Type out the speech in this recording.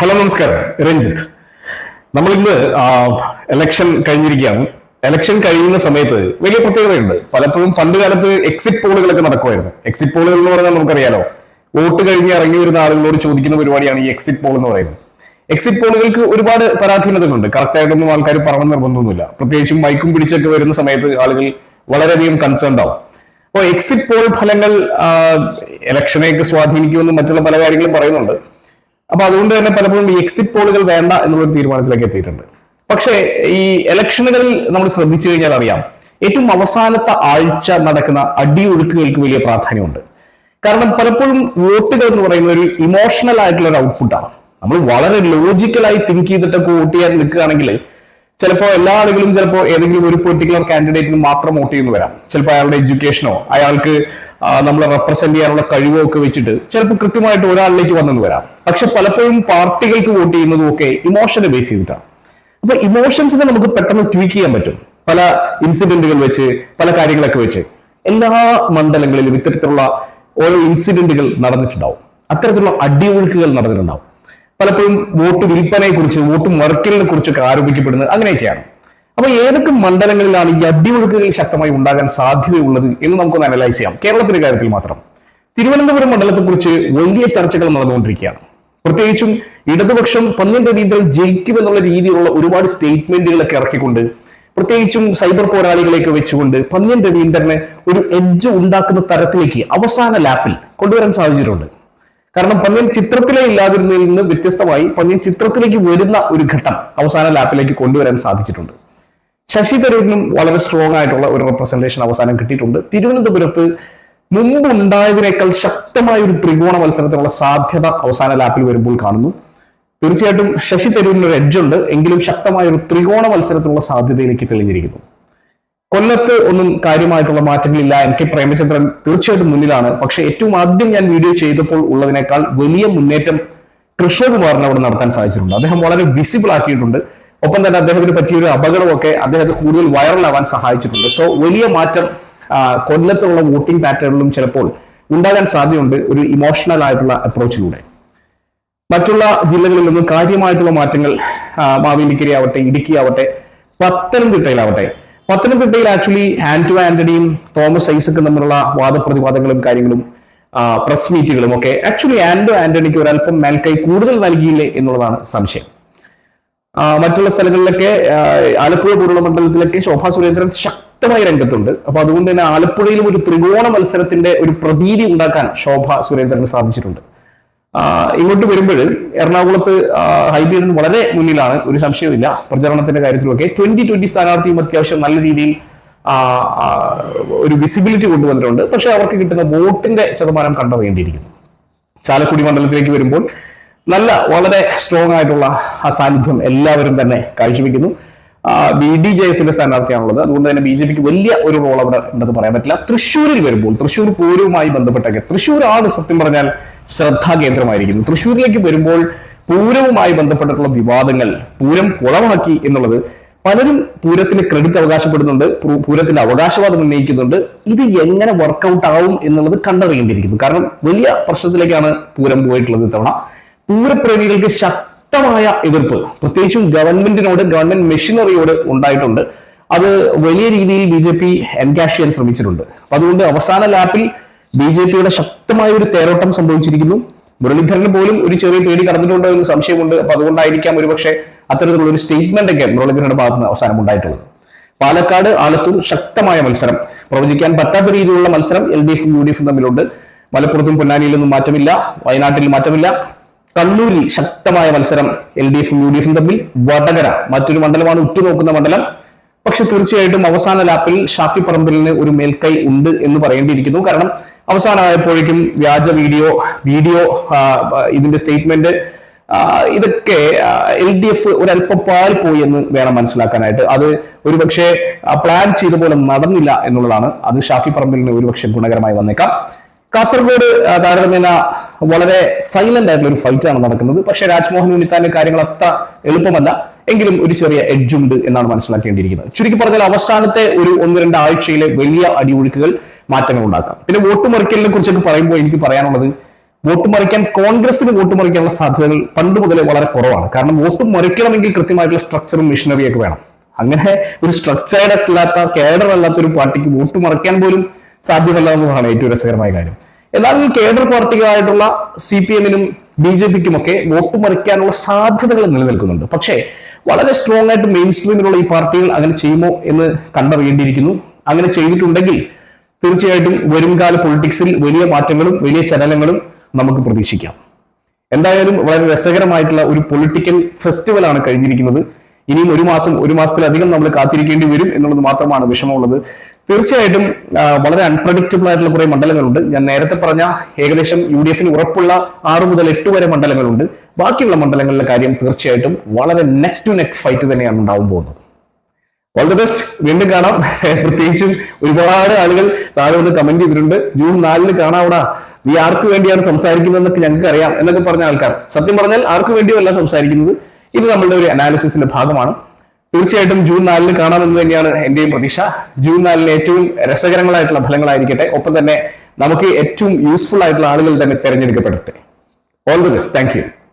Hello നമസ്കാരം. രഞ്ജിത്ത്. നമ്മളിന്ന് election കഴിഞ്ഞിരിക്കുകയാണ്. എലക്ഷൻ കഴിയുന്ന സമയത്ത് വലിയ പ്രത്യേകതയുണ്ട്. പലപ്പോഴും പണ്ട് കാലത്ത് എക്സിറ്റ് പോളുകളൊക്കെ നടക്കുമായിരുന്നു. എക്സിറ്റ് പോളുകൾ എന്ന് പറഞ്ഞാൽ നമുക്കറിയാലോ വോട്ട് കഴിഞ്ഞ് ഇറങ്ങി വരുന്ന ആളുകളോട് ചോദിക്കുന്ന പരിപാടിയാണ് ഈ എക്സിറ്റ് പോൾ എന്ന് പറയുന്നത്. എക്സിറ്റ് പോളുകൾക്ക് ഒരുപാട് പരാധീനതകളുണ്ട്. കറക്റ്റ് ആയിട്ടൊന്നും ആൾക്കാർ പറഞ്ഞു നിർബന്ധമൊന്നുമില്ല. പ്രത്യേകിച്ചും മൈക്കും പിടിച്ചൊക്കെ വരുന്ന സമയത്ത് ആളുകൾ വളരെയധികം കൺസേൺ ആവും. അപ്പോൾ എക്സിറ്റ് പോൾ ഫലങ്ങൾ ഇലക്ഷനെയൊക്കെ സ്വാധീനിക്കുമെന്ന് മറ്റുള്ള പല കാര്യങ്ങളും പറയുന്നുണ്ട്. അപ്പൊ അതുകൊണ്ട് തന്നെ പലപ്പോഴും ഈ എക്സിറ്റ് പോളുകൾ വേണ്ട എന്നുള്ളൊരു തീരുമാനത്തിലേക്ക് എത്തിയിട്ടുണ്ട്. പക്ഷേ ഈ ഇലക്ഷനുകളിൽ നമ്മൾ ശ്രദ്ധിച്ചു കഴിഞ്ഞാൽ അറിയാം ഏറ്റവും അവസാനത്തെ ആഴ്ച നടക്കുന്ന അടിയൊഴുക്കുകൾക്ക് വലിയ പ്രാധാന്യമുണ്ട്. കാരണം പലപ്പോഴും വോട്ടുകൾ എന്ന് പറയുന്ന ഒരു ഇമോഷണൽ ആയിട്ടുള്ള ഒരു ഔട്ട്പുട്ടാണ് നമ്മൾ വളരെ ലോജിക്കലായി തിങ്ക് ചെയ്തിട്ടൊക്കെ വോട്ട് ചെയ്യാൻ നിൽക്കുകയാണെങ്കിൽ ചിലപ്പോൾ എല്ലാ ആളുകളും ചിലപ്പോൾ ഏതെങ്കിലും ഒരു പെർട്ടിക്കുലർ കാൻഡിഡേറ്റിന് മാത്രം വോട്ട് ചെയ്യുന്നു വരാം. ചിലപ്പോൾ അയാളുടെ എഡ്യൂക്കേഷനോ അയാൾക്ക് നമ്മളെ റെപ്രസെന്റ് ചെയ്യാനുള്ള കഴിവോ ഒക്കെ വെച്ചിട്ട് ചിലപ്പോൾ കൃത്യമായിട്ട് ഒരാളിലേക്ക് വന്നെന്ന് വരാം. പക്ഷെ പലപ്പോഴും പാർട്ടികൾക്ക് വോട്ട് ചെയ്യുന്നതും ഒക്കെ ഇമോഷനെ ബേസ് ചെയ്തിട്ടാണ്. അപ്പൊ ഇമോഷൻസിനെ നമുക്ക് പെട്ടെന്ന് ട്വീക്ക് ചെയ്യാൻ പറ്റും. പല ഇൻസിഡന്റുകൾ വെച്ച് പല കാര്യങ്ങളൊക്കെ വെച്ച്. എല്ലാ മണ്ഡലങ്ങളിലും ഇത്തരത്തിലുള്ള ഓരോ ഇൻസിഡന്റുകൾ നടന്നിട്ടുണ്ടാവും. അത്തരത്തിലുള്ള അടിയൊഴുക്കുകൾ നടന്നിട്ടുണ്ടാവും. പലപ്പോഴും വോട്ട് വിൽപ്പനയെ കുറിച്ച് വോട്ട് മറക്കലിനെ കുറിച്ചൊക്കെ ആരോപിക്കപ്പെടുന്നത് അങ്ങനെയൊക്കെയാണ്. അപ്പൊ ഏതൊക്കെ മണ്ഡലങ്ങളിലാണ് ഈ അടിയൊഴുക്കുകൾ ശക്തമായി ഉണ്ടാകാൻ സാധ്യതയുള്ളത് എന്ന് നമുക്കൊന്ന് അനലൈസ് ചെയ്യാം. കേരളത്തിന്റെ കാര്യത്തിൽ മാത്രം. തിരുവനന്തപുരം മണ്ഡലത്തെക്കുറിച്ച് വലിയ ചർച്ചകൾ നടന്നുകൊണ്ടിരിക്കുകയാണ്. പ്രത്യേകിച്ചും ഇടതുപക്ഷം പന്ത്രണ്ട് രീതിയിൽ ജയിക്കുമെന്നുള്ള രീതിയിലുള്ള ഒരുപാട് സ്റ്റേറ്റ്മെന്റുകളൊക്കെ ഇറക്കിക്കൊണ്ട് പ്രത്യേകിച്ചും സൈബർ പോരാളികളെയൊക്കെ വെച്ചുകൊണ്ട് പന്ന്യൻ രവീന്ദ്രനെ ഒരു എഡ്ജ് ഉണ്ടാക്കുന്ന തരത്തിലേക്ക് അവസാന ലാപ്പിൽ കൊണ്ടുവരാൻ സാധിച്ചിട്ടുണ്ട്. കാരണം പന്ന്യൻ ചിത്രത്തിലെ ഇല്ലാതിരുന്നതിൽ നിന്ന് വ്യത്യസ്തമായി പന്ന്യൻ ചിത്രത്തിലേക്ക് വരുന്ന ഒരു ഘട്ടം അവസാന ലാപ്പിലേക്ക് കൊണ്ടുവരാൻ സാധിച്ചിട്ടുണ്ട്. ശശി തരൂരിനും വളരെ സ്ട്രോങ് ആയിട്ടുള്ള ഒരു റെപ്രസെന്റേഷൻ അവസാനം കിട്ടിയിട്ടുണ്ട്. തിരുവനന്തപുരത്ത് മുമ്പ് ഉണ്ടായതിനേക്കാൾ ശക്തമായ ഒരു ത്രികോണ മത്സരത്തിനുള്ള സാധ്യത അവസാന ലാപ്പിൽ വരുമ്പോൾ കാണുന്നു. തീർച്ചയായിട്ടും ശശി തരൂരിന് ഒരു എഡ്ജ് ഉണ്ട്. എങ്കിലും ശക്തമായ ഒരു ത്രികോണ മത്സരത്തിനുള്ള സാധ്യതയിലേക്ക് തെളിഞ്ഞിരിക്കുന്നു. കൊല്ലത്ത് ഒന്നും കാര്യമായിട്ടുള്ള മാറ്റങ്ങളില്ല. എൻ കെ പ്രേമചന്ദ്രൻ തീർച്ചയായിട്ടും മുന്നിലാണ്. പക്ഷെ ഏറ്റവും ആദ്യം ഞാൻ വീഡിയോ ചെയ്തപ്പോൾ ഉള്ളതിനേക്കാൾ വലിയ മുന്നേറ്റം കൃഷ്ണകുമാറിന് അവിടെ നടത്താൻ സാധിച്ചിട്ടുണ്ട്. അദ്ദേഹം വളരെ വിസിബിൾ ആക്കിയിട്ടുണ്ട്. ഒപ്പം തന്നെ അദ്ദേഹത്തിന് പറ്റിയ ഒരു അപകടമൊക്കെ അദ്ദേഹത്തെ കൂടുതൽ വൈറലാവാൻ സഹായിച്ചിട്ടുണ്ട്. സോ വലിയ മാറ്റം കൊല്ലത്തുള്ള വോട്ടിംഗ് പാറ്റേണിലും ചിലപ്പോൾ ഉണ്ടാകാൻ സാധ്യതയുണ്ട് ഒരു ഇമോഷണൽ ആയിട്ടുള്ള അപ്രോച്ചിലൂടെ മറ്റുള്ള ജില്ലകളിൽ നിന്നും കാര്യമായിട്ടുള്ള മാറ്റങ്ങൾ മാവേലിക്കരി ആവട്ടെ ഇടുക്കി ആവട്ടെ പത്തനംതിട്ടയിലാവട്ടെ. പത്തനംതിട്ടയിൽ ആക്ച്വലി ടു ആന്റണിയും തോമസ് ഐസക്കും തമ്മിലുള്ള വാദപ്രതിവാദങ്ങളും കാര്യങ്ങളും പ്രസ് മീറ്റുകളും ഒക്കെ ആക്ച്വലി ആൻഡോ ആന്റണിക്ക് ഒരല്പം മേൽക്കൈ കൂടുതൽ നൽകിയില്ലേ എന്നുള്ളതാണ് സംശയം. മറ്റുള്ള സ്ഥലങ്ങളിലൊക്കെ ആലപ്പുഴ പോലുള്ള മണ്ഡലത്തിലൊക്കെ ശോഭാ സുരേന്ദ്രൻ ശക്തമായി രംഗത്തുണ്ട്. അപ്പൊ അതുകൊണ്ട് തന്നെ ആലപ്പുഴയിലും ഒരു ത്രികോണ മത്സരത്തിന്റെ ഒരു പ്രതീതി ഉണ്ടാക്കാൻ ശോഭ സുരേന്ദ്രന് സാധിച്ചിട്ടുണ്ട്. ഇങ്ങോട്ട് വരുമ്പോൾ എറണാകുളത്ത് ഹൈബീഡൻ വളരെ മുന്നിലാണ് ഒരു സംശയമില്ല പ്രചരണത്തിന്റെ കാര്യത്തിലൊക്കെ ട്വന്റി ട്വന്റി സ്ഥാനാർത്ഥിയും അത്യാവശ്യം നല്ല രീതിയിൽ ഒരു വിസിബിലിറ്റി കൊണ്ടുവന്നിട്ടുണ്ട്. പക്ഷെ അവർക്ക് കിട്ടുന്ന വോട്ടിന്റെ ശതമാനം കണ്ടറിയേണ്ടിയിരിക്കുന്നു. ചാലക്കുടി മണ്ഡലത്തിലേക്ക് വരുമ്പോൾ നല്ല വളരെ സ്ട്രോങ് ആയിട്ടുള്ള ആ സാന്നിധ്യം എല്ലാവരും തന്നെ കാഴ്ചവെക്കുന്നു. ബി ഡി ജെ എസിന്റെ സ്ഥാനാർത്ഥിയാണുള്ളത്. അതുകൊണ്ട് തന്നെ ബി ജെ പിക്ക് വലിയ ഒരു റോൾ അവിടെ ഉണ്ടെന്ന് പറയാൻ പറ്റില്ല. തൃശ്ശൂരിൽ വരുമ്പോൾ തൃശ്ശൂർ പൂരവുമായി ബന്ധപ്പെട്ടൊക്കെ തൃശ്ശൂരാണ് സത്യം പറഞ്ഞാൽ ശ്രദ്ധാകേന്ദ്രമായിരിക്കുന്നു തൃശ്ശൂരിലേക്ക് വരുമ്പോൾ പൂരവുമായി ബന്ധപ്പെട്ടിട്ടുള്ള വിവാദങ്ങൾ പൂരം കുളമാക്കി എന്നുള്ളത് പലരും പൂരത്തിന് ക്രെഡിറ്റ് അവകാശപ്പെടുന്നുണ്ട് പൂരത്തിന്റെ അവകാശവാദം ഉന്നയിക്കുന്നുണ്ട്. ഇത് എങ്ങനെ വർക്കൗട്ട് ആവും എന്നുള്ളത് കണ്ടറിയേണ്ടിയിരിക്കുന്നു. കാരണം വലിയ പ്രശ്നത്തിലേക്കാണ് പൂരം പോയിട്ടുള്ളത് ഇത്തവണ. പൂരപ്രേമികൾക്ക് ശക്തമായ എതിർപ്പ്. പ്രത്യേകിച്ചും ഗവൺമെന്റിനോട് ഗവൺമെന്റ് മെഷീനറിയോട് ഉണ്ടായിട്ടുണ്ട്. അത് വലിയ രീതിയിൽ ബി ജെ പി എൻകാഷ് ചെയ്യാൻ ശ്രമിച്ചിട്ടുണ്ട്. അപ്പൊ അതുകൊണ്ട് അവസാന ലാപ്പിൽ ബി ജെ പിയുടെ ശക്തമായ ഒരു തേരോട്ടം സംഭവിച്ചിരിക്കുന്നു. മുരളീധരന് പോലും ഒരു ചെറിയ പേടി കടന്നിട്ടുണ്ടോ എന്ന് സംശയമുണ്ട്. അപ്പൊ അതുകൊണ്ടായിരിക്കാം ഒരുപക്ഷെ അത്തരത്തിലുള്ള ഒരു സ്റ്റേറ്റ്മെന്റ് ഒക്കെ മുരളീധരന്റെ ഭാഗത്ത് നിന്ന് അവസാനം ഉണ്ടായിട്ടുള്ളത്. പാലക്കാട് ആലത്തൂർ ശക്തമായ മത്സരം. പ്രവചിക്കാൻ പറ്റാത്ത രീതിയിലുള്ള മത്സരം എൽ ഡി എഫും യു ഡി എഫും തമ്മിലുണ്ട്. മലപ്പുറത്തും പൊന്നാനിയിലൊന്നും മാറ്റമില്ല. വയനാട്ടിൽ മാറ്റമില്ല. കണ്ണൂരിൽ ശക്തമായ മത്സരം എൽ ഡി എഫും യു ഡി എഫും തമ്മിൽ വടകര മറ്റൊരു മണ്ഡലമാണ് ഉറ്റുനോക്കുന്ന മണ്ഡലം. പക്ഷെ തീർച്ചയായിട്ടും അവസാന ലാപ്പിൽ ഷാഫി പറമ്പലിന് ഒരു മേൽക്കൈ ഉണ്ട് എന്ന് പറയേണ്ടിയിരിക്കുന്നു. കാരണം അവസാനമായപ്പോഴേക്കും വ്യാജ വീഡിയോ വീഡിയോ ഇതിന്റെ സ്റ്റേറ്റ്മെന്റ് ഇതൊക്കെ എൽ ഡി എഫ് ഒരല്പം പാളിപ്പോയി എന്ന് വേണം മനസ്സിലാക്കാനായിട്ട്. അത് ഒരുപക്ഷെ പ്ലാൻ ചെയ്ത പോലെ നടന്നില്ല എന്നുള്ളതാണ്. അത് ഷാഫി പറമ്പലിന് ഒരുപക്ഷെ ഗുണകരമായി വന്നേക്കാം. കാസർഗോഡ് താരതമ്യേന വളരെ സൈലന്റ് ആയിട്ടുള്ള ഒരു ഫൈറ്റ് ആണ് നടക്കുന്നത്. പക്ഷെ രാജ്മോഹൻ ഉണ്ണിത്താന്റെ കാര്യങ്ങൾ അത്ര എളുപ്പമല്ല. എങ്കിലും ഒരു ചെറിയ എഡ്ജ് ഉണ്ട് എന്നാണ് മനസ്സിലാക്കേണ്ടിയിരിക്കുന്നത്. ചുരുക്കി പറഞ്ഞാൽ അവസാനത്തെ ഒരു ഒന്ന് രണ്ട് ആഴ്ചയിലെ വലിയ അടിയൊഴുക്കുകൾ മാറ്റങ്ങൾ ഉണ്ടാക്കാം. പിന്നെ വോട്ട് മറിക്കലിനെ കുറിച്ചൊക്കെ പറയുമ്പോൾ എനിക്ക് പറയാനുള്ളത് വോട്ട് മറിക്കാൻ കോൺഗ്രസിന് വോട്ട് മറിക്കാനുള്ള സാധ്യതകൾ പണ്ട് മുതലേ വളരെ കുറവാണ്. കാരണം വോട്ട് മറിക്കണമെങ്കിൽ കൃത്യമായിട്ടുള്ള സ്ട്രക്ചറും മിഷനറിയും വേണം. അങ്ങനെ ഒരു സ്ട്രക്ചേർഡ് അല്ലാത്ത കേഡർ അല്ലാത്ത ഒരു പാർട്ടിക്ക് വോട്ട് മറിക്കാൻ പോലും സാധ്യമല്ല എന്നതാണ് ഏറ്റവും രസകരമായ കാര്യം. എന്നാൽ കേഡർ പാർട്ടികളായിട്ടുള്ള സി പി എമ്മിനും ബി ജെ പിക്കും ഒക്കെ വോട്ട് മറിക്കാനുള്ള സാധ്യതകൾ നിലനിൽക്കുന്നുണ്ട്. പക്ഷേ വളരെ സ്ട്രോങ് ആയിട്ട് മെയിൻ സ്ട്രീമിലുള്ള ഈ പാർട്ടികൾ അങ്ങനെ ചെയ്യുമോ എന്ന് കണ്ടറിയേണ്ടിയിരിക്കുന്നു. അങ്ങനെ ചെയ്തിട്ടുണ്ടെങ്കിൽ തീർച്ചയായിട്ടും വരുംകാല പൊളിറ്റിക്സിൽ വലിയ മാറ്റങ്ങളും വലിയ ചലനങ്ങളും നമുക്ക് പ്രതീക്ഷിക്കാം. എന്തായാലും വളരെ രസകരമായിട്ടുള്ള ഒരു പൊളിറ്റിക്കൽ ഫെസ്റ്റിവലാണ് കഴിഞ്ഞിരിക്കുന്നത്. ഇനിയും ഒരു മാസം ഒരു മാസത്തിലധികം നമ്മൾ കാത്തിരിക്കേണ്ടി വരും എന്നുള്ളത് മാത്രമാണ് വിഷമമുള്ളത്. തീർച്ചയായിട്ടും വളരെ അൺപ്രഡിക്റ്റബിൾ ആയിട്ടുള്ള കുറെ മണ്ഡലങ്ങളുണ്ട്. ഞാൻ നേരത്തെ പറഞ്ഞ ഏകദേശം യു ഡി എഫിന് ഉറപ്പുള്ള ആറ് മുതൽ എട്ട് വരെ മണ്ഡലങ്ങളുണ്ട്. ബാക്കിയുള്ള മണ്ഡലങ്ങളിലെ കാര്യം തീർച്ചയായിട്ടും വളരെ നെക്ക് ടു നെക്ക് ഫൈറ്റ് തന്നെയാണ് ഉണ്ടാവും പോകുന്നത്. ഓൾ ദി ബെസ്റ്റ് വീണ്ടും കാണാം. പ്രത്യേകിച്ചും ഒരുപാട് ആളുകൾ താഴെ വന്ന് കമന്റ് ചെയ്തിട്ടുണ്ട്. ജൂൺ നാലിന് കാണാവടാ. നീ ആർക്ക് വേണ്ടിയാണ് സംസാരിക്കുന്നതെന്നൊക്കെ ഞങ്ങൾക്ക് അറിയാം എന്നൊക്കെ പറഞ്ഞ ആൾക്കാർ. സത്യം പറഞ്ഞാൽ ആർക്ക് വേണ്ടിയല്ല സംസാരിക്കുന്നത്. ഇത് നമ്മളുടെ ഒരു അനാലിസിസിന്റെ ഭാഗമാണ്. തീർച്ചയായിട്ടും ജൂൺ നാലിന് കാണാമെന്ന് തന്നെയാണ് എന്റെയും പ്രതീക്ഷ. ജൂൺ നാലിന് ഏറ്റവും രസകരങ്ങളായിട്ടുള്ള ഫലങ്ങളായിരിക്കട്ടെ. ഒപ്പം തന്നെ നമുക്ക് ഏറ്റവും യൂസ്ഫുൾ ആയിട്ടുള്ള ആളുകൾ തന്നെ തിരഞ്ഞെടുക്കപ്പെടട്ടെ. All the best thank you